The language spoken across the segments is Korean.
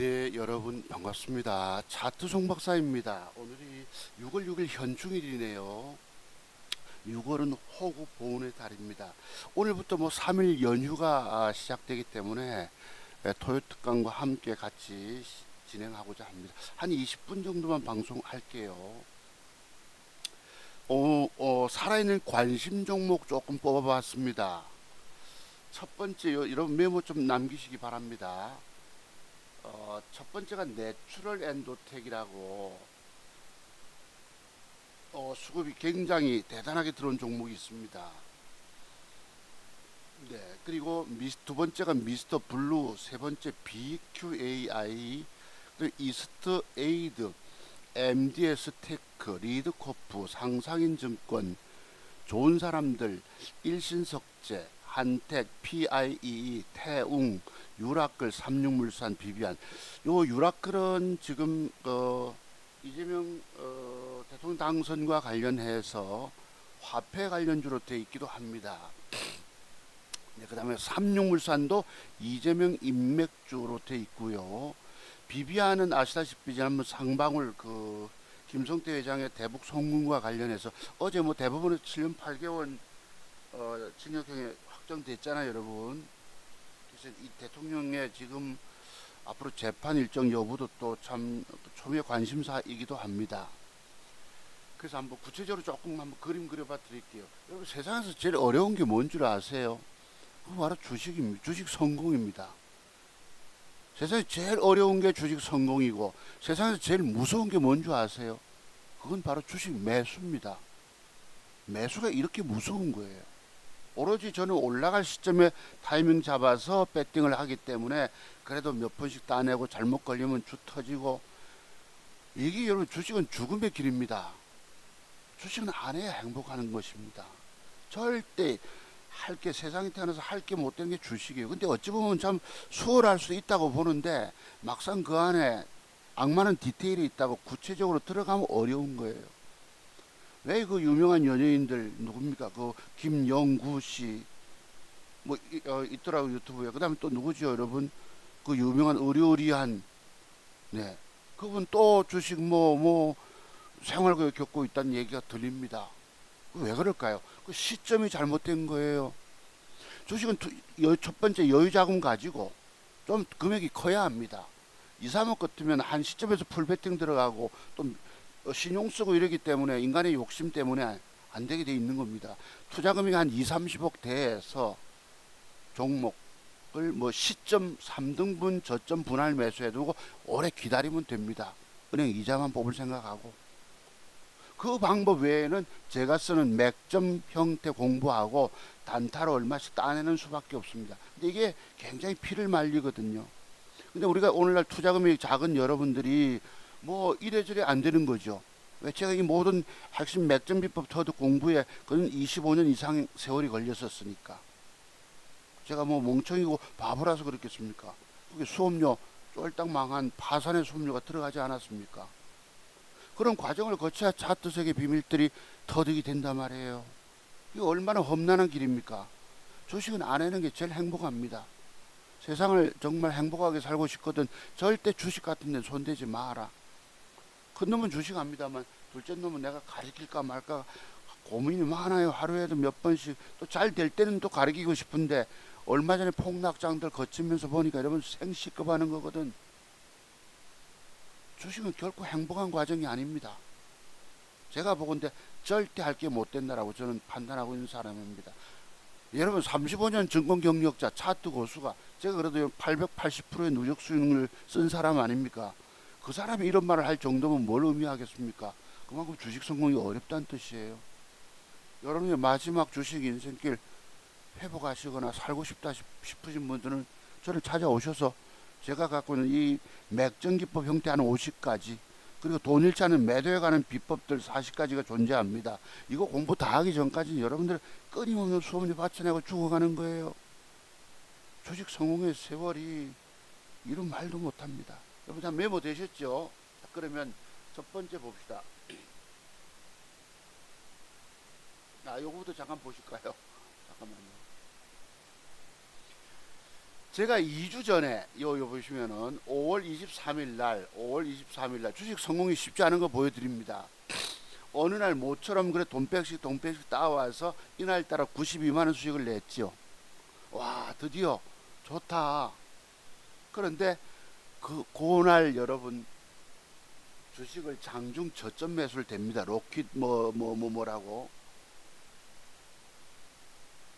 네, 여러분 반갑습니다. 차트 송박사입니다. 오늘이 6월 6일 현충일이네요. 6월은 호구 보훈의 달입니다. 오늘부터 뭐 3일 연휴가 아, 시작되기 때문에 에, 토요 특강과 함께 같이 시- 진행하고자 합니다. 한 20분 정도만 방송할게요. 어, 어, 살아있는 관심 종목 조금 뽑아봤습니다. 첫 번째, 요- 이런 메모 좀 남기시기 바랍니다. 어, 첫 번째가 내추럴 엔도텍이라고 어, 수급이 굉장히 대단하게 들어온 종목이 있습니다. 네, 그리고 미스, 두 번째가 미스터 블루, 세 번째 BQAI, 그리고 이스트 에이드, MDS 테크, 리드코프, 상상인 증권, 좋은 사람들, 일신석재, 한택, PIE, 태웅, 유라클, 삼육물산, 비비안. 요 유라클은 지금 어, 이재명 어, 대통령 당선과 관련해서 화폐 관련주로 돼 있기도 합니다. 네, 그다음에 삼육물산도 이재명 인맥주로 돼 있고요. 비비안은 아시다시피 지난번 상방울 그 김성태 회장의 대북 송금과 관련해서 어제 뭐 대법원에서 7년 8개월 어, 징역형이 확정됐잖아요, 여러분. 그래서 이 대통령의 지금 앞으로 재판 일정 여부도 또 참 초미의 관심사이기도 합니다. 그래서 한번 구체적으로 조금 한번 그림 그려봐 드릴게요. 여러분 세상에서 제일 어려운 게 뭔 줄 아세요? 그거 바로 주식입니다. 주식 성공입니다. 세상에 제일 어려운 게 주식 성공이고 세상에서 제일 무서운 게 뭔 줄 아세요? 그건 바로 주식 매수입니다. 매수가 이렇게 무서운 거예요. 오로지 저는 올라갈 시점에 타이밍 잡아서 배팅을 하기 때문에 그래도 몇 번씩 따내고 잘못 걸리면 주 터지고 이게 여러분 주식은 죽음의 길입니다. 주식은 안 해야 행복하는 것입니다. 절대 할 게 세상에 태어나서 할 게 못 되는 게 주식이에요. 근데 어찌 보면 참 수월할 수 있다고 보는데 막상 그 안에 악마는 디테일이 있다고 구체적으로 들어가면 어려운 거예요. 왜 그 유명한 연예인들 누굽니까? 그 김영구 씨. 뭐 이- 어, 있더라고 유튜브에. 그다음에 또 누구죠, 여러분? 그 유명한 의료리한 네. 그분 또 주식 뭐뭐 생활고에 겪고 있다는 얘기가 들립니다. 그왜 그럴까요? 그 시점이 잘못된 거예요. 주식은 투- 여- 첫 번째 여유 자금 가지고 좀 금액이 커야 합니다. 2, 3억 같으면 한 시점에서 풀베팅 들어가고 또 어, 신용 쓰고 이러기 때문에 인간의 욕심 때문에 안 되게 돼 있는 겁니다. 투자 금액이 한 2, 30억 대에서 종목을 뭐 시점 3등분 저점 분할 매수해 두고 오래 기다리면 됩니다. 은행 이자만 뽑을 생각하고 그 방법 외에는 제가 쓰는 맥점 형태 공부하고 단타로 얼마씩 따내는 수밖에 없습니다. 근데 이게 굉장히 피를 말리거든요. 근데 우리가 오늘날 투자 금액이 작은 여러분들이 뭐 이래저래 안 되는 거죠. 왜 제가 이 모든 핵심 맥점 비법 터득 공부에 그건 25년 이상 세월이 걸렸었으니까. 제가 뭐 멍청이고 바보라서 그렇겠습니까? 그게 수업료 쫄딱 망한 파산의 수업료가 들어가지 않았습니까? 그런 과정을 거쳐야 차트 세계 비밀들이 터득이 된단 말이에요. 이게 얼마나 험난한 길입니까? 주식은 안 하는 게 제일 행복합니다. 세상을 정말 행복하게 살고 싶거든 절대 주식 같은 데는 손대지 마라. 큰 놈은 주식 합니다만 둘째 놈은 내가 가르칠까 말까 고민이 많아요. 하루에도 몇 번씩 또 잘 될 때는 또 가르치고 싶은데 얼마 전에 폭락장들 거치면서 보니까 여러분 생시급 하는 거거든. 주식은 결코 행복한 과정이 아닙니다. 제가 보건데 절대 할 게 못 된다라고 저는 판단하고 있는 사람입니다. 여러분 35년 증권 경력자 차트 고수가 제가 그래도 880%의 누적 수익을 쓴 사람 아닙니까? 그 사람이 이런 말을 할 정도면 뭘 의미하겠습니까? 그만큼 주식 성공이 어렵다는 뜻이에요. 여러분의 마지막 주식 인생길 회복하시거나 살고 싶다 싶- 싶으신 분들은 저를 찾아오셔서 제가 갖고 있는 이 맥정기법 형태 한 50가지 그리고 돈 잃지 않은 매도에 관한 비법들 40가지가 존재합니다. 이거 공부 다 하기 전까지 여러분들 끊임없는 수업료 받쳐내고 죽어가는 거예요. 주식 성공의 세월이 이런 말도 못합니다. 여러분 다 메모 되셨죠? 자, 그러면 첫 번째 봅시다. 아, 요거부터 잠깐 보실까요? 잠깐만요. 제가 2주 전에 요, 요 보시면은 5월 23일 날 5월 23일 날 주식 성공이 쉽지 않은 거 보여드립니다. 어느 날 모처럼 그래 돈백씩 돈백씩 따와서 이날 따라 92만 원 수익을 냈죠. 와 드디어 좋다. 그런데 그 그날 여러분 주식을 장중 저점 매수를 됩니다. 로킷 뭐 뭐 뭐 뭐, 라고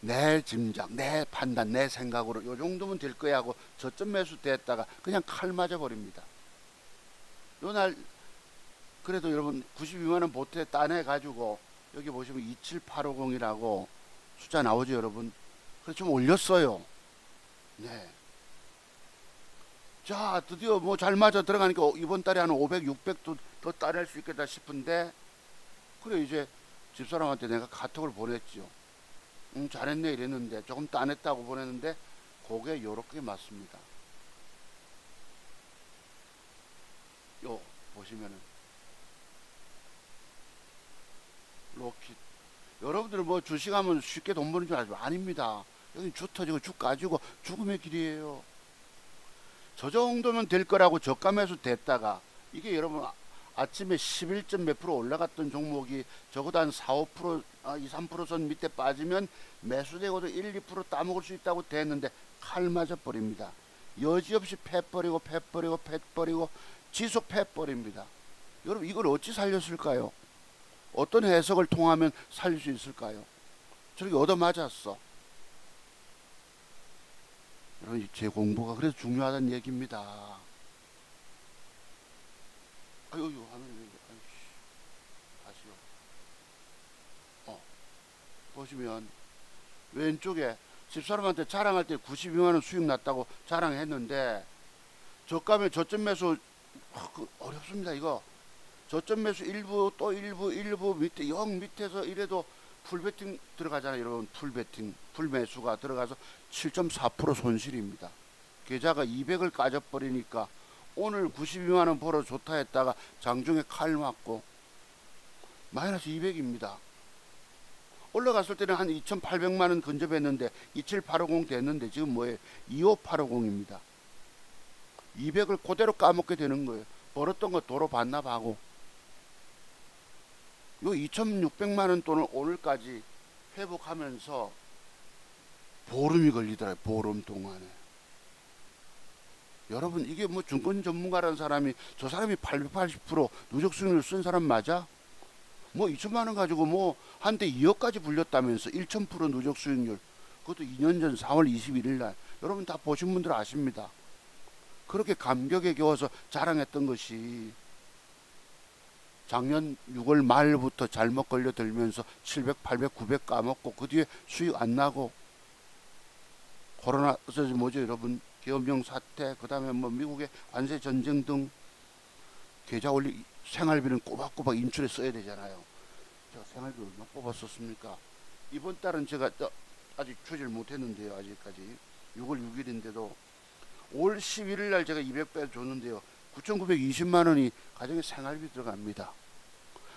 내 짐작, 내 판단, 내 생각으로 요 정도면 될 거야 하고 저점 매수 됐다가 그냥 칼 맞아 버립니다. 요 날 그래도 여러분 92만 원 보태 따내 가지고 여기 보시면 27850이라고 숫자 나오죠, 여러분. 그래서 좀 올렸어요. 네. 자, 드디어 뭐 잘 맞아 들어가니까 이번 달에 한 500, 600도 더 따낼 수 있겠다 싶은데 그래 이제 집사람한테 내가 카톡을 보냈죠. 응, 잘했네 이랬는데 조금 따냈다고 보냈는데 그게 요렇게 맞습니다. 요 보시면은 로킷 여러분들 뭐 주식하면 쉽게 돈 버는 줄 알죠? 아닙니다. 여기 주 터지고 주 까지고 죽음의 길이에요. 저 정도면 될 거라고 저가 매수 됐다가 이게 여러분 아- 아침에 11점 몇 프로 올라갔던 종목이 적어도 한 4, 5%, 아, 2, 3%선 밑에 빠지면 매수되고도 1, 2% 따먹을 수 있다고 됐는데 칼 맞아 버립니다. 여지없이 패 버리고 패 버리고 패 버리고 지속 패 버립니다. 여러분 이걸 어찌 살렸을까요? 어떤 해석을 통하면 살릴 수 있을까요? 저렇게 얻어맞았어. 여러분 제 공부가 그래서 중요하다는 얘기입니다. 아유, 아유, 아이씨, 다시요. 어, 보시면 왼쪽에 집사람한테 자랑할 때 92만 원 수익 났다고 자랑했는데 저가면 저점 매수 아, 그 어렵습니다 이거 저점 매수 일부 또 일부 일부 밑에 영 밑에서 이래도 풀베팅 들어가잖아요. 여러분 풀베팅 풀매수가 들어가서 7.4% 손실입니다. 계좌가 200을 까져버리니까 오늘 92만 원 벌어 좋다 했다가 장중에 칼 맞고 마이너스 200입니다. 올라갔을 때는 한 2,800만 원 근접했는데 27850 됐는데 지금 뭐예요? 25850입니다. 200을 그대로 까먹게 되는 거예요. 벌었던 거 도로 반납하고 요 2,600만 원 돈을 오늘까지 회복하면서 보름이 걸리더라고요. 보름 동안에. 여러분 이게 뭐 증권 전문가라는 사람이 저 사람이 880% 누적 수익률 쓴 사람 맞아? 뭐 2천만 원 가지고 뭐 한때 2억까지 불렸다면서 1,000% 누적 수익률. 그것도 2년 전 4월 21일 날. 여러분 다 보신 분들 아십니다. 그렇게 감격에 겨워서 자랑했던 것이 작년 6월 말부터 잘못 걸려 들면서 700, 800, 900 까먹고 그 뒤에 수익 안 나고 코로나 저 뭐죠 여러분 계엄령 사태 그다음에 뭐 미국의 관세 전쟁 등 계좌 올리 생활비는 꼬박꼬박 인출에 써야 되잖아요. 제가 생활비 얼마 뽑았었습니까? 이번 달은 제가 또 아직 추질 못했는데요. 아직까지 6월 6일인데도 5월 11일 날 제가 200배 줬는데요. 9,920만 원이 가정에 생활비 들어갑니다.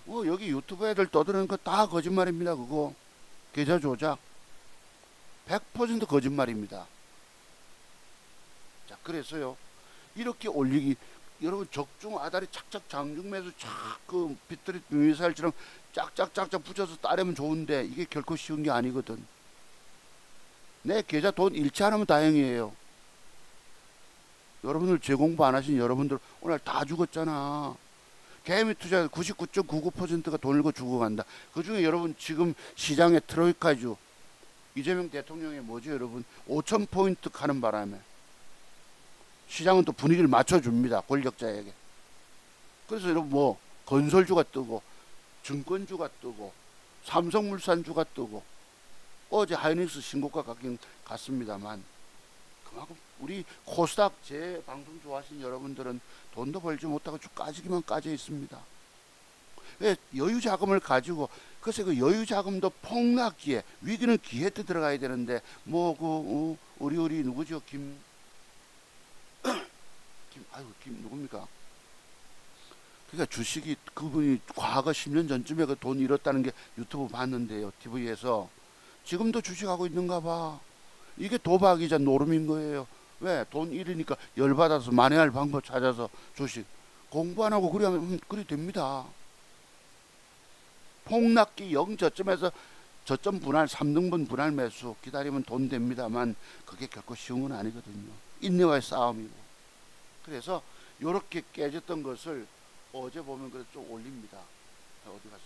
뭐 여기 유튜브 애들 떠드는 거 다 거짓말입니다. 그거 계좌 조작 100% 거짓말입니다. 자 그래서요 이렇게 올리기 여러분 적중 아다리 착착 장중 매수 착그 빗들이 미사일처럼 짝짝짝짝 붙여서 따려면 좋은데 이게 결코 쉬운 게 아니거든. 내 계좌 돈 잃지 않으면 다행이에요. 여러분들 재공부 안 하신 여러분들 오늘 다 죽었잖아. 개미 투자 99.99%가 돈을 거 죽어간다. 그 중에 여러분 지금 시장에 트로이카주 이재명 대통령의 뭐죠 여러분 5천 포인트 가는 바람에 시장은 또 분위기를 맞춰줍니다 권력자에게. 그래서 여러분 뭐 건설주가 뜨고 증권주가 뜨고 삼성물산주가 뜨고 어제 하이닉스 신고가 가긴 갔습니다만 그만큼 우리 코스닥 제 방송 좋아하시는 여러분들은 돈도 벌지 못하고 쭉 까지기만 까져 있습니다. 왜 여유 자금을 가지고 글쎄 그 여유 자금도 폭락기에 위기는 기회 때 들어가야 되는데 뭐그 어, 우리 우리 누구죠 김 김 아유 김 누굽니까? 그러니까 주식이 그분이 과거 10년 전쯤에 그 돈 잃었다는 게 유튜브 봤는데요 TV에서 지금도 주식하고 있는가 봐. 이게 도박이자 노름인 거예요. 왜? 돈 잃으니까 열받아서 만회할 방법 찾아서 주식. 공부 안 하고 그리 하면 음, 그리 됩니다. 폭락기 0 저점에서 저점 분할 3등분 분할 매수 기다리면 돈 됩니다만 그게 결코 쉬운 건 아니거든요. 인내와의 싸움이고. 그래서 요렇게 깨졌던 것을 어제 보면 그래도 좀 올립니다. 어디 갔어?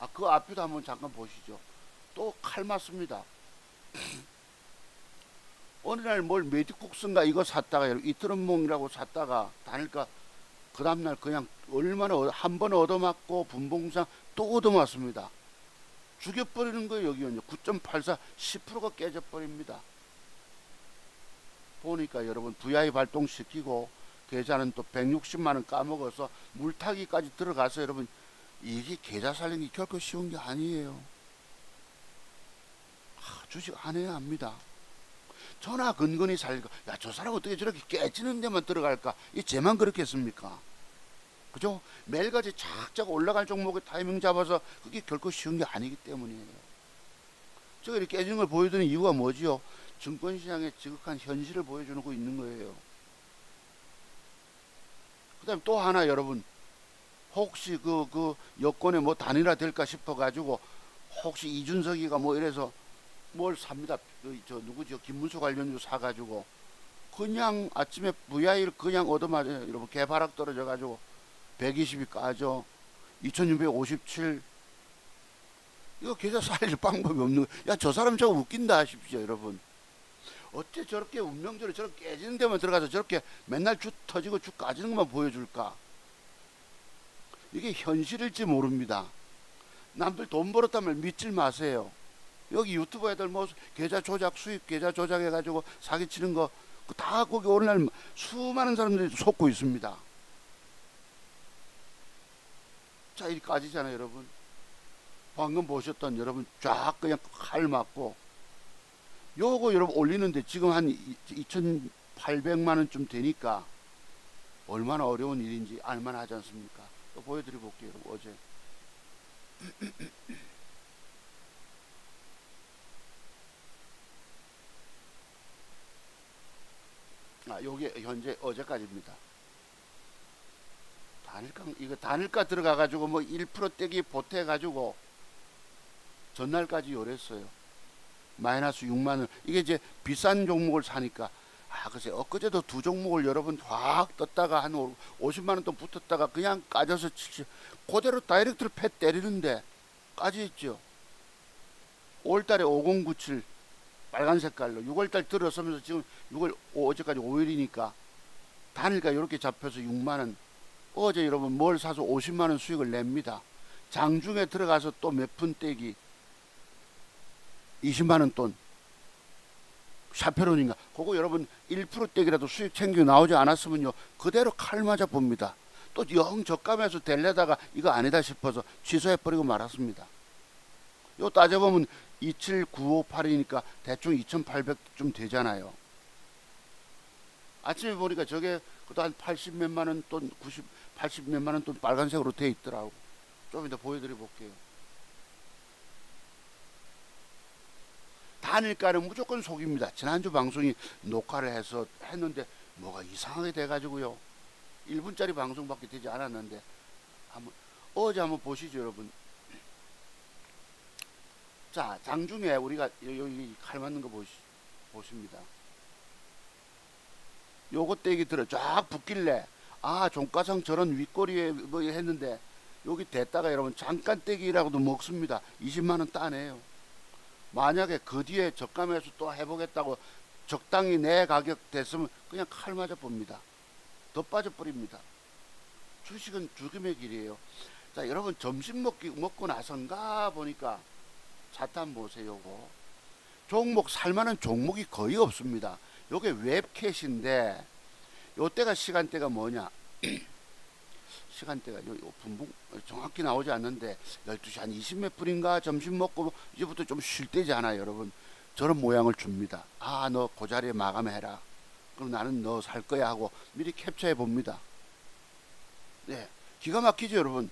아, 그 앞에도 한번 잠깐 보시죠. 또 칼 맞습니다. 어느 날 뭘 메디국스인가 이거 샀다가 이트름몽이라고 샀다가 다닐까 그 다음날 그냥 얼마나 한 번 얻어맞고 분봉상 또 얻어맞습니다. 죽여버리는 거예요 여기는요. 9.84 10%가 깨져버립니다. 보니까 여러분 VI 발동시키고 계좌는 또 160만 원 까먹어서 물타기까지 들어가서 여러분 이게 계좌 살리기 결코 쉬운 게 아니에요. 하, 주식 안 해야 합니다. 전화 근근히 살고 야 저 사람 어떻게 저렇게 깨지는 데만 들어갈까? 이 쟤만 그렇겠습니까? 그죠? 매일같이 착착 올라갈 종목의 타이밍 잡아서 그게 결코 쉬운 게 아니기 때문이에요. 제가 이렇게 깨지는 걸 보여드리는 이유가 뭐지요? 증권시장의 지극한 현실을 보여주고 있는 거예요. 그 다음에 또 하나 여러분 혹시 그, 그 여권에 뭐 단일화 될까 싶어 가지고 혹시 이준석이가 뭐 이래서 뭘 삽니다. 그, 저 누구죠? 김문수 관련주 사가지고 그냥 아침에 VI를 그냥 얻어맞아요. 여러분 개바락 떨어져 가지고 120이 까져 2657 이거 계좌 살릴 방법이 없는 야저 사람 저거 웃긴다 하십시오 여러분. 어째 저렇게 운명적으로 저렇게 깨지는 데만 들어가서 저렇게 맨날 쭉 터지고 쭉 까지는 것만 보여줄까? 이게 현실일지 모릅니다. 남들 돈 벌었다면 믿질 마세요 여기 유튜브 애들 뭐 계좌 조작 수입 계좌 조작해 가지고 사기치는 거 다 거기 오늘날 수많은 사람들이 속고 있습니다. 자 이렇게 까지잖아요 여러분. 방금 보셨던 여러분 쫙 그냥 칼 맞고. 요거 여러분 올리는데 지금 한 2,800만 원쯤 되니까 얼마나 어려운 일인지 알만 하지 않습니까? 또 보여드려 볼게요 어제 아 요게 현재 어제까지입니다 단일가 이거 단일가 들어가 가지고 뭐1% 떼기 보태 가지고 전날까지 요랬어요. 마이너스 6만 원. 이게 이제 비싼 종목을 사니까 아 글쎄 엊그제도 두 종목을 여러분 확 떴다가 한 50만 원돈 붙었다가 그냥 까져서 70 그대로 다이렉트로 패 때리는데 까지 있죠. 5월달에 5097 빨간 색깔로 6월달 들어서면서 지금 6월 어제까지 5일이니까 단일가 이렇게 잡혀서 6만 원 어제 여러분 뭘 사서 50만 원 수익을 냅니다. 장중에 들어가서 또 몇 푼 떼기 20만 원 돈. 샤페론인가? 그거 여러분 1% 떼기라도 수익 챙겨 나오지 않았으면요. 그대로 칼 맞아 봅니다. 또 영 저감에서 될래다가 이거 아니다 싶어서 취소해 버리고 말았습니다. 요 따져보면 27958이니까 대충 2800좀 되잖아요. 아침에 보니까 저게 그도 한 80 몇만 원 돈, 90, 80 몇만 원 돈 빨간색으로 돼 있더라고. 좀 이따 보여드려 볼게요. 단일가는 무조건 속입니다. 지난주 방송이 녹화를 해서 했는데 뭐가 이상하게 돼가지고요. 1분짜리 방송밖에 되지 않았는데 한번 어제 한번 보시죠, 여러분. 자, 장중에 우리가 여기 칼 맞는 거 보시, 보십니다. 요거 떼기 들어 쫙 붙길래 아 종가상 저런 윗꼬리에 뭐 했는데 여기 됐다가 여러분 잠깐 떼기라고도 먹습니다. 20만 원 따내요. 만약에 그 뒤에 적감해서 또 해보겠다고 적당히 내 가격 됐으면 그냥 칼 맞아 봅니다. 더 빠져 버립니다. 주식은 죽음의 길이에요. 자, 여러분 점심 먹기 먹고 나선가 보니까 차탄 보세요. 요거. 종목 살만한 종목이 거의 없습니다. 요게 웹캣인데 요때가 시간대가 뭐냐? 시간대가 요, 요 분봉 정확히 나오지 않는데 12시 한 20몇 분인가 점심 먹고 이제부터 좀쉴 않아요, 여러분. 저런 모양을 줍니다. 아, 너 그 자리에 마감해라. 그럼 나는 너 살 거야 하고 미리 캡처해 봅니다. 네. 기가 막히죠, 여러분.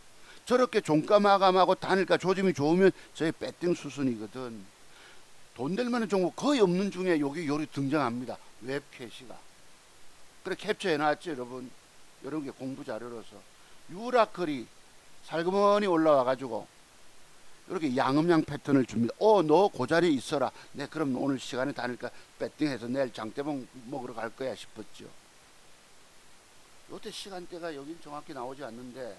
저렇게 종가 마감하고 단일가 조짐이 좋으면 저희 배팅 수순이거든. 돈 될 만한 종목 거의 없는 중에 여기 요리 등장합니다. 웹캐시가. 그래 캡처해 놨죠, 여러분. 이런 게 공부 자료로서. 유라클이 살그머니 올라와 가지고 이렇게 양음양 패턴을 줍니다. 어, 너그 자리에 있어라. 네, 그럼 오늘 시간에 다니까 배팅해서 내일 장대봉 먹으러 갈 거야 싶었죠. 요때 시간대가 여긴 정확히 나오지 않는데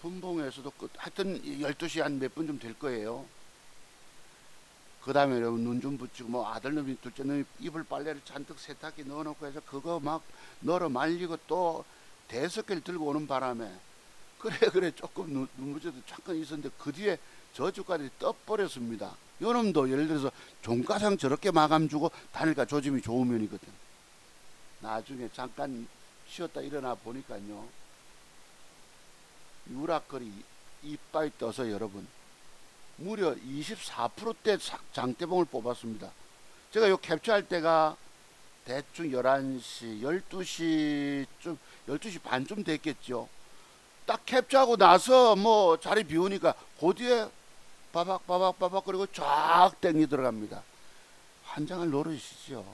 분봉에서도 끝 하여튼 12시 한 몇 분 좀 될 거예요. 그 다음에 여러분 눈좀 붙이고 뭐 아들놈이 둘째놈이 이불 빨래를 잔뜩 세탁기 넣어놓고 해서 그거 막 널어 말리고 또 대석개를 들고 오는 바람에 그래 그래 조금 눈, 눈 붙여도 잠깐 있었는데 그 뒤에 저주까지 떠버렸습니다. 요놈도 예를 들어서 종가상 저렇게 마감 주고 다니까 조짐이 좋으면이거든. 나중에 잠깐 쉬었다 일어나 보니까요. 유락거리 이빠이 떠서 여러분 무려 24%대 장대봉을 뽑았습니다. 제가 요 캡처할 때가 대충 11시, 12시쯤, 12시 반쯤 됐겠죠. 딱 캡처하고 나서 뭐 자리 비우니까 그 뒤에 바박 바박 바박 그리고 쫙 땡기 들어갑니다. 한 장을 노르시죠.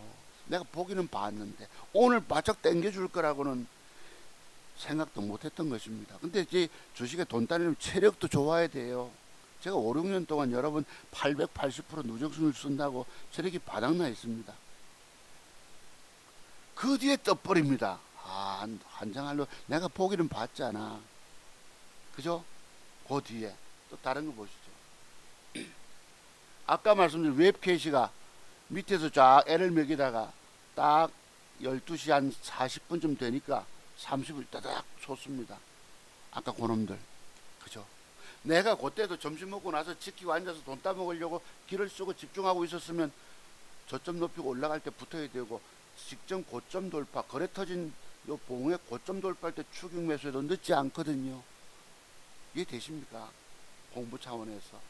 내가 보기는 봤는데 오늘 바짝 땡겨줄 거라고는 생각도 못했던 것입니다. 근데 이제 주식에 돈 따내면 체력도 좋아야 돼요. 제가 5, 6년 동안 여러분 880% 누적순을 쓴다고 체력이 바닥나 있습니다. 그 뒤에 떠버립니다. 아, 한장할로 내가 보기는 봤잖아. 그죠? 그 뒤에 또 다른 거 보시죠. 아까 말씀드린 웹캐시가 밑에서 쫙 L을 매기다가 딱 12시 한 40분쯤 되니까 30을 따닥 솟습니다. 아까 그놈들. 그죠? 내가 그때도 점심 먹고 나서 지키고 앉아서 돈 따먹으려고 길을 쓰고 집중하고 있었으면 저점 높이고 올라갈 때 붙어야 되고 직전 고점 돌파 거래 터진 요 봉의 고점 돌파할 때 추격 매수해도 늦지 않거든요. 이해 되십니까? 공부 차원에서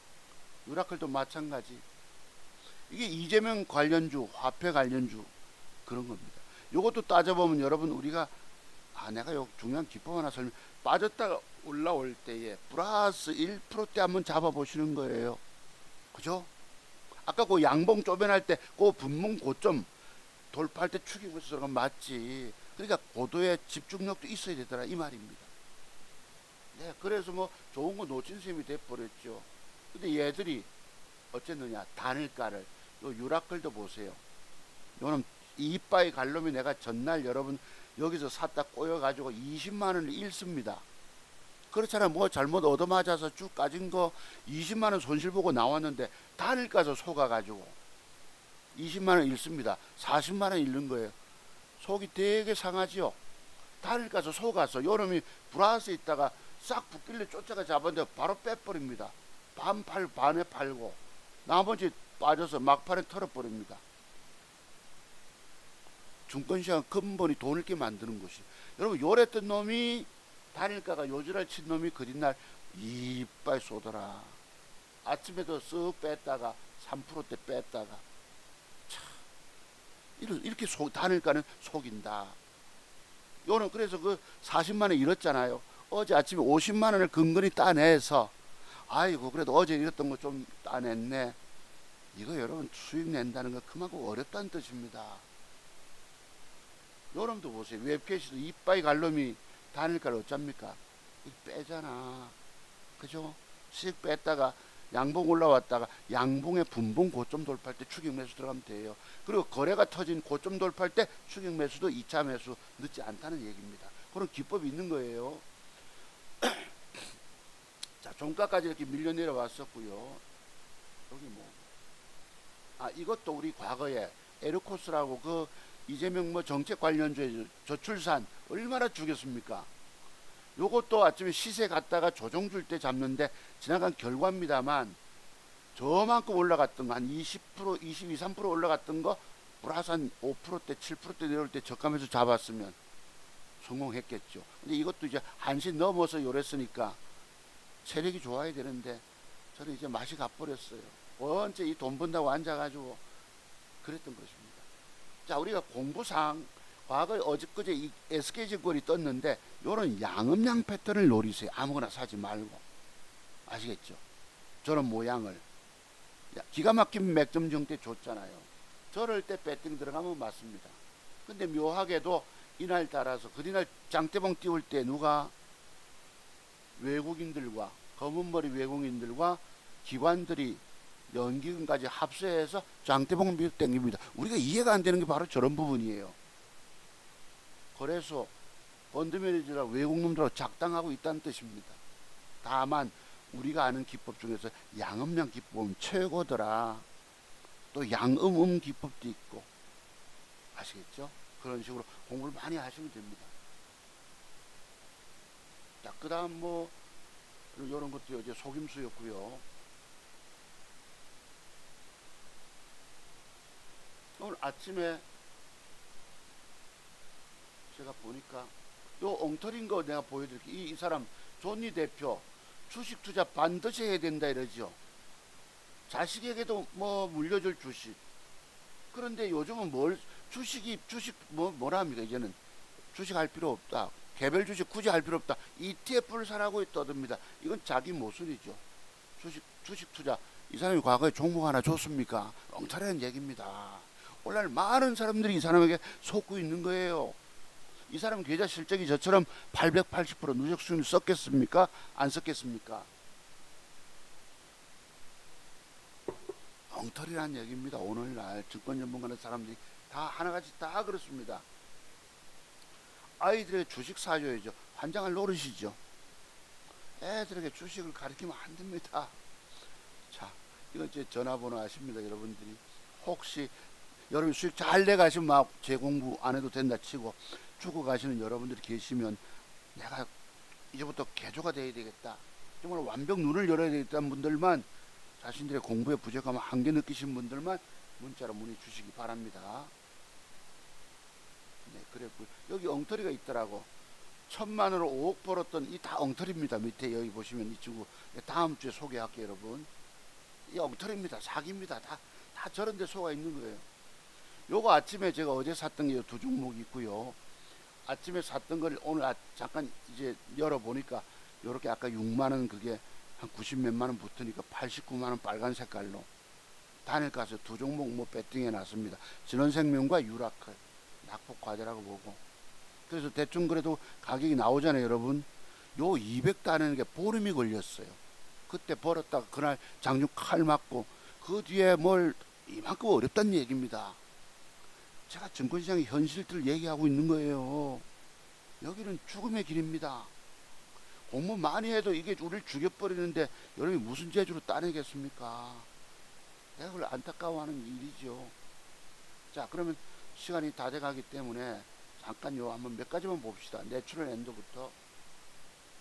유라클도 마찬가지. 이게 이재명 관련주, 화폐 관련주 그런 겁니다. 요것도 따져보면 여러분 우리가 아 내가 요 중요한 기법 하나 설명 빠졌다가 올라올 때에 플러스 1%대 한번 잡아보시는 거예요. 그죠? 아까 그 양봉 쪼변할 때 그 분봉 고점 돌파할 때 축이고 있어서 맞지. 그러니까 고도의 집중력도 있어야 되더라 이 말입니다. 네, 그래서 뭐 좋은 거 놓친 셈이 돼버렸죠. 근데 얘들이 어쨌느냐 단일가를 요 유라클도 보세요. 요는 이빠이 갈놈이 내가 전날 여러분 여기서 샀다 꼬여가지고 20만 원을 잃습니다. 그렇잖아. 뭐 잘못 얻어맞아서 쭉 까진 거 20만 원 손실 보고 나왔는데 단일 가서 속아가지고 20만 원 잃습니다. 40만 원 잃는 거예요. 속이 되게 상하지요. 단일 가서 속아서 요놈이 브라스 있다가 싹 붙길래 쫓아가 잡았는데 바로 빼버립니다. 반팔 반에 팔고 나머지 빠져서 막판에 털어버립니다. 증권시장 근본이 돈을 게 만드는 것이. 여러분 요랬던 놈이 단일가가 요지를 친 놈이 그린날 이빨 쏘더라. 아침에도 쓱 뺐다가 3%대 뺐다가 참 이렇게 속, 단일가는 속인다. 요는 그래서 그 40만 원 잃었잖아요. 어제 아침에 50만 원을 근근히 따내서 아이고 그래도 어제 잃었던 거 좀 따냈네. 이거 여러분 수익 낸다는 거 그만큼 어렵다는 뜻입니다. 여러분도 보세요. 웹캐시도 이빠이 갈놈이 단일가를 어쩝니까? 빼잖아. 그죠? 씩 뺐다가 양봉 올라왔다가 양봉의 분봉 고점 돌파할 때 추격 매수 들어가면 돼요. 그리고 거래가 터진 고점 돌파할 때 추격 매수도 2차 매수 늦지 않다는 얘기입니다. 그런 기법이 있는 거예요. 자, 종가까지 이렇게 밀려 내려왔었고요. 여기 뭐. 아, 이것도 우리 과거에 에르코스라고 그 이재명 뭐 정책 관련주의 저출산 얼마나 죽였습니까? 요것도 아침에 시세 갔다가 조정 줄 때 잡는데 지나간 결과입니다만 저만큼 올라갔던 거 한 20% 22, 3% 올라갔던 거 플러스 한 5%대 7%대 내려올 때 저가면서 잡았으면 성공했겠죠. 근데 이것도 이제 한시 넘어서 요랬으니까 체력이 좋아야 되는데 저는 이제 맛이 가버렸어요. 언제 이 돈 번다고 앉아가지고 그랬던 것입니다. 자, 우리가 공부상 과거에 어저께제 이 SK증권이 떴는데 요런 양음양 패턴을 노리세요. 아무거나 사지 말고. 아시겠죠? 저런 모양을. 야, 기가 막힌 맥점 정대 줬잖아요. 저럴 때 배팅 들어가면 맞습니다. 근데 묘하게도 이날 따라서 그날 장대봉 띄울 때 누가 외국인들과 검은머리 외국인들과 기관들이 연기금까지 합세해서 장대봉 비율 땡깁니다. 우리가 이해가 안 되는 게 바로 저런 부분이에요. 그래서 번드 매니저라 외국 놈들하고 작당하고 있다는 뜻입니다. 다만 우리가 아는 기법 중에서 양음량 기법은 최고더라. 또 양음음 기법도 있고 아시겠죠? 그런 식으로 공부를 많이 하시면 됩니다. 자, 그다음 뭐 이런 것도 이제 속임수였고요. 오늘 아침에 제가 보니까 요 엉터리인 거 내가 보여드릴게요. 이, 이 사람 존니 대표 주식 투자 반드시 해야 된다 이러죠. 자식에게도 뭐 물려줄 주식. 그런데 요즘은 뭘 주식이 주식 뭐 뭐라 합니까 이제는 주식 할 필요 없다. 개별 주식 굳이 할 필요 없다. ETF를 사라고 떠듭니다. 이건 자기 모순이죠. 주식 주식 투자 이 사람이 과거에 종목 하나 줬습니까? 엉터리한 얘기입니다. 오늘 많은 사람들이 이 사람에게 속고 있는 거예요. 이 사람 계좌 실적이 저처럼 880% 누적 수익을 썼겠습니까? 안 썼겠습니까? 엉터리란 얘기입니다. 오늘날 증권 전문가는 사람들이 다 하나같이 다 그렇습니다. 아이들의 주식 사줘야죠. 환장할 노릇이죠. 애들에게 주식을 가르치면 안 됩니다. 자, 이건 제 전화번호 아십니다, 여러분들이. 혹시 여러분 수익 잘 내가시면 막 재공부 안 해도 된다 치고 죽어 가시는 여러분들이 계시면 내가 이제부터 개조가 돼야 되겠다. 정말 완벽 눈을 열어야 되겠다는 분들만 자신들의 공부에 부족함을 한계 느끼신 분들만 문자로 문의 주시기 바랍니다. 네, 그랬고요. 여기 엉터리가 있더라고. 천만 원으로 5억 벌었던 이 다 엉터리입니다. 밑에 여기 보시면 이 친구 다음 주에 소개할게요, 여러분. 이 엉터리입니다. 사기입니다. 다, 다 저런 데 속아 있는 거예요. 요거 아침에 제가 어제 샀던 게 두 종목이 있고요. 아침에 샀던 걸 오늘 아, 잠깐 이제 열어보니까 요렇게 아까 6만원 그게 한 90 몇만 원 붙으니까 89만 원 빨간 색깔로 단일 가서 두 종목 뭐 배팅해 놨습니다. 진원생명과 유라클 낙폭 과제라고 보고 그래서 대충 그래도 가격이 나오잖아요, 여러분. 요 200단에는 게 보름이 걸렸어요. 그때 벌었다가 그날 장중 칼 맞고 그 뒤에 뭘 이만큼 어렵다는 얘기입니다. 제가 증권시장의 현실들을 얘기하고 있는 거예요. 여기는 죽음의 길입니다. 공부 많이 해도 이게 우리를 죽여버리는데 여러분이 무슨 재주로 따내겠습니까? 내가 그걸 안타까워하는 일이죠. 자, 그러면 시간이 다 돼가기 때문에 잠깐 요 한번 몇 가지만 봅시다. 내추럴 엔드부터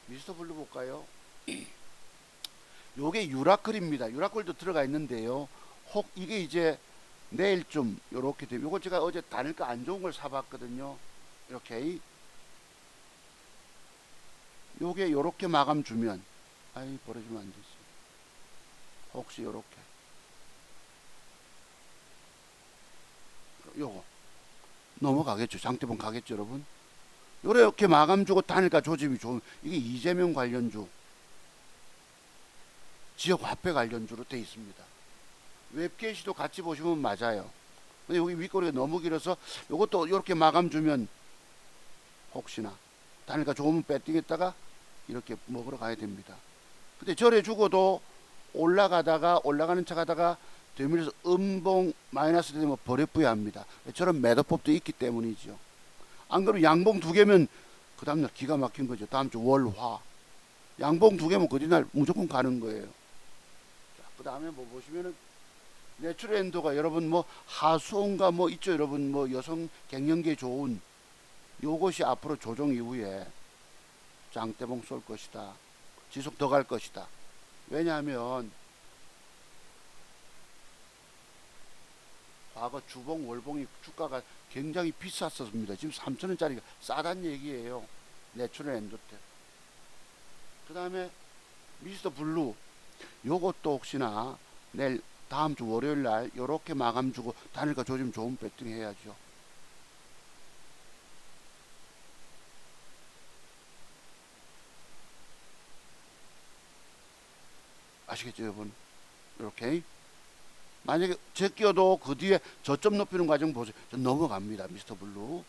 미스터 블루 볼까요? 요게 유라클입니다. 유라클도 들어가 있는데요. 혹 이게 이제 내일쯤 요렇게 되면 요거 제가 어제 단일가 안 좋은 걸 사봤거든요. 이렇게 요게 요렇게 마감 주면 아이 버려주면 안 되지. 혹시 요렇게 요거 넘어가겠죠. 장대본 가겠죠, 여러분. 요렇게 마감 주고 단일가 조짐이 좋은 이게 이재명 관련주 지역 화폐 관련주로 돼 있습니다. 웹게시도 같이 보시면 맞아요. 근데 여기 윗꼬리가 너무 길어서 이것도 이렇게 마감 주면 혹시나 단일가 좋으면 배팅했다가 이렇게 먹으러 가야 됩니다. 근데 절에 죽어도 올라가다가 올라가는 차 가다가 되면서 음봉 마이너스 되면 버려뿌야 합니다. 저런 매도법도 있기 때문이죠. 안 그러면 양봉 두 개면 그 다음날 기가 막힌 거죠. 다음 주 월화. 양봉 두 개면 그 뒤날 무조건 가는 거예요. 자, 그 다음에 뭐 보시면은 내추럴엔도가 여러분 뭐 하수온가 뭐 있죠? 여러분 뭐 여성 갱년기에 좋은 요것이 앞으로 조정 이후에 장대봉 쏠 것이다. 지속 더 갈 것이다. 왜냐하면 과거 주봉 월봉이 주가가 굉장히 비쌌었습니다. 지금 3천원짜리가 싸단 얘기예요. 내추럴엔도 때그 다음에 미스터 블루 요것도 혹시나 내일 다음 주 월요일 날 요렇게 마감 주고 단일가 조짐 좋은 배팅 해야죠. 아시겠죠, 여러분? 요렇게 만약에 제껴도 그 뒤에 저점 높이는 과정 보세요. 저 넘어갑니다. 미스터 블루.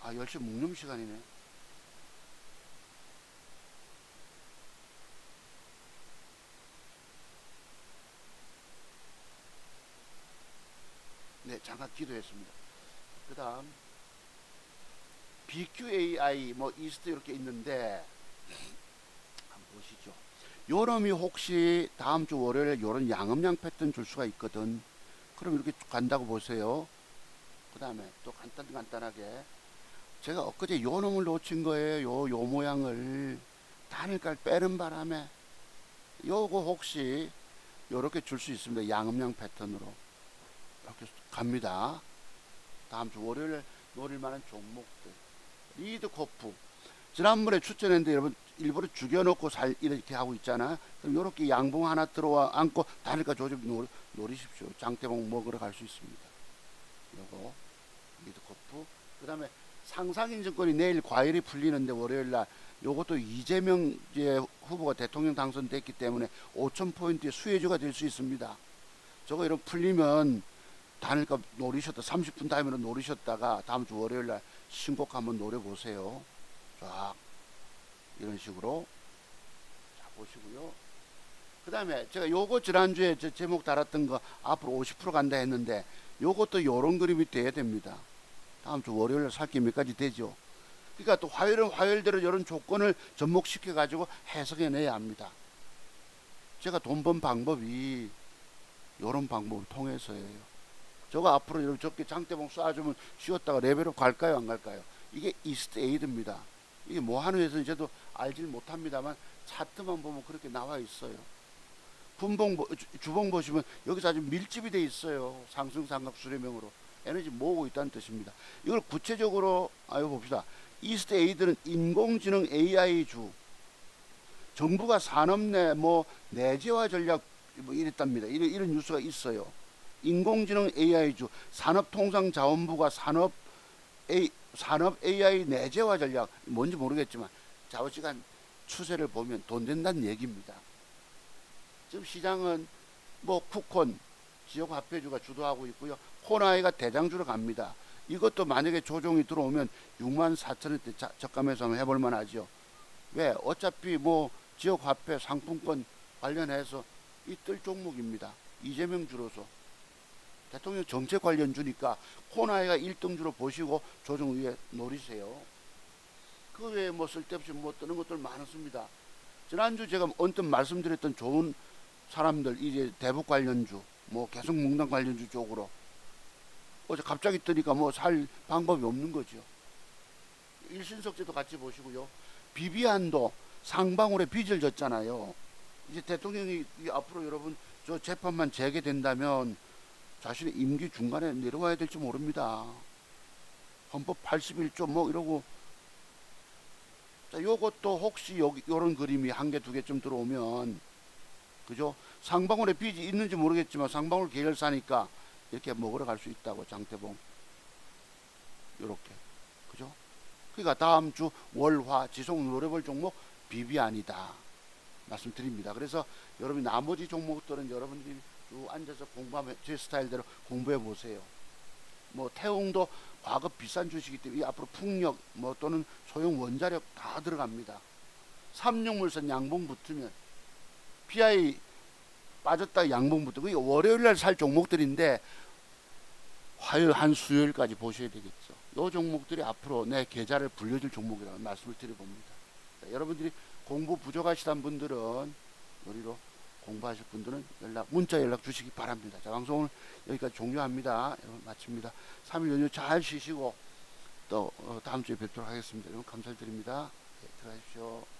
아, 10시 묵념 시간이네. 네, 잠깐 기도했습니다. 그 다음, BQAI, 뭐, 이스트 이렇게 있는데, 한번 보시죠. 요놈이 혹시 다음 주 월요일에 요런 양음양 패턴 줄 수가 있거든. 그럼 이렇게 쭉 간다고 보세요. 그 다음에 또 간단, 간단하게. 제가 엊그제 요 놈을 놓친 거예요. 요, 요 모양을. 단일깔 빼는 바람에. 요거 혹시 요렇게 줄 수 있습니다. 양음양 패턴으로. 이렇게 갑니다. 다음 주 월요일에 노릴 만한 종목들. 리드 코프. 지난번에 추천했는데 여러분 일부러 죽여놓고 살 이렇게 하고 있잖아. 그럼 이렇게 양봉 하나 들어와 안고 다리가 조금 노, 노리십시오. 장대봉 먹으러 갈 수 있습니다. 요거 리드코프. 그 다음에 상상인증권이 내일 과열이 풀리는데 월요일 날 요것도 이재명 후보가 대통령 당선됐기 때문에 5천 포인트의 수혜주가 될 수 있습니다. 저거 이런 풀리면 단일값 노리셨다 30분 타임으로 노리셨다가 다음 주 월요일 날 신곡 한번 노려 보세요. 쫙 이런 식으로 자 보시고요. 그 다음에 제가 요거 지난주에 제 제목 달았던 거 앞으로 50% 간다 했는데 요것도 요런 그림이 돼야 됩니다. 다음 주 월요일 살기 몇 가지 되죠. 그러니까 또 화요일은 화요일대로 이런 조건을 접목시켜 가지고 해석해 내야 합니다. 제가 돈 번 방법이 요런 방법을 통해서예요. 저거 앞으로 이렇게 적게 장대봉 쏴주면 쉬었다가 레벨업 갈까요 안 갈까요? 이게 이스트 에이드입니다. 이게 뭐 하는 회사인지 저도 알질 못합니다만 차트만 보면 그렇게 나와 있어요. 분봉 주봉 보시면 여기서 아주 밀집이 돼 있어요. 상승 삼각 수렴형으로 에너지 모으고 있다는 뜻입니다. 이걸 구체적으로 아유 봅시다. 이스트 에이드는 인공지능 AI 주 정부가 산업 내 뭐 내재화 전략 뭐 이랬답니다. 이런, 이런 뉴스가 있어요. 인공지능 AI 주 산업통상자원부가 산업 A, 산업 AI 내재화 전략 뭔지 모르겠지만 좌우지간 추세를 보면 돈 된다는 얘기입니다. 지금 시장은 뭐 쿠콘 지역 화폐주가 주도하고 있고요. 코나이가 대장주로 갑니다. 이것도 만약에 조정이 들어오면 6만 4천 원대 적감해서 한번 해볼 만하죠. 왜? 어차피 뭐 지역 화폐 상품권 관련해서 이 뜰 종목입니다. 이재명 주로서 대통령 정책 관련 주니까 코나이가 1등주로 보시고 조정 위에 노리세요. 그 외에 뭐 쓸데없이 뭐 뜨는 것들 많습니다. 지난주 제가 언뜻 말씀드렸던 좋은 사람들 이제 대북 관련주 뭐 계속 몽당 관련주 쪽으로 어제 갑자기 뜨니까 뭐 살 방법이 없는 거죠. 일신석제도 같이 보시고요. 비비안도 상방울에 빚을 졌잖아요. 이제 대통령이 이 앞으로 여러분 저 재판만 재개된다면 자신의 임기 중간에 내려와야 될지 모릅니다. 헌법 81조 뭐 이러고 자 요것도 혹시 여기 요런 그림이 한 개 두 개쯤 들어오면 그죠? 상방울에 빚이 있는지 모르겠지만 상방울 계열사니까 이렇게 먹으러 갈 수 있다고 장태봉 요렇게 그죠? 그러니까 다음 주 월화 지속 노려볼 종목 비비안이다 말씀드립니다. 그래서 여러분 나머지 종목들은 여러분들이 쭉 앉아서 공부하면 제 스타일대로 공부해 보세요. 뭐 태웅도 과거 비싼 주식이기 때문에 이 앞으로 풍력 뭐 또는 소형 원자력 다 들어갑니다. 삼육물산 양봉 붙으면 PI 빠졌다 양봉 붙고 이게 월요일 날 살 종목들인데 화요일 한 수요일까지 보셔야 되겠죠. 요 종목들이 앞으로 내 계좌를 불려줄 종목이라는 말씀을 드려봅니다. 자, 여러분들이 공부 부족하시단 분들은 요리로 공부하실 분들은 연락 문자 연락 주시기 바랍니다. 자 방송을 여기까지 종료합니다. 여러분 마칩니다. 3일 연휴 잘 쉬시고 또 어, 다음 주에 뵙도록 하겠습니다. 여러분 감사드립니다. 네, 들어가십시오.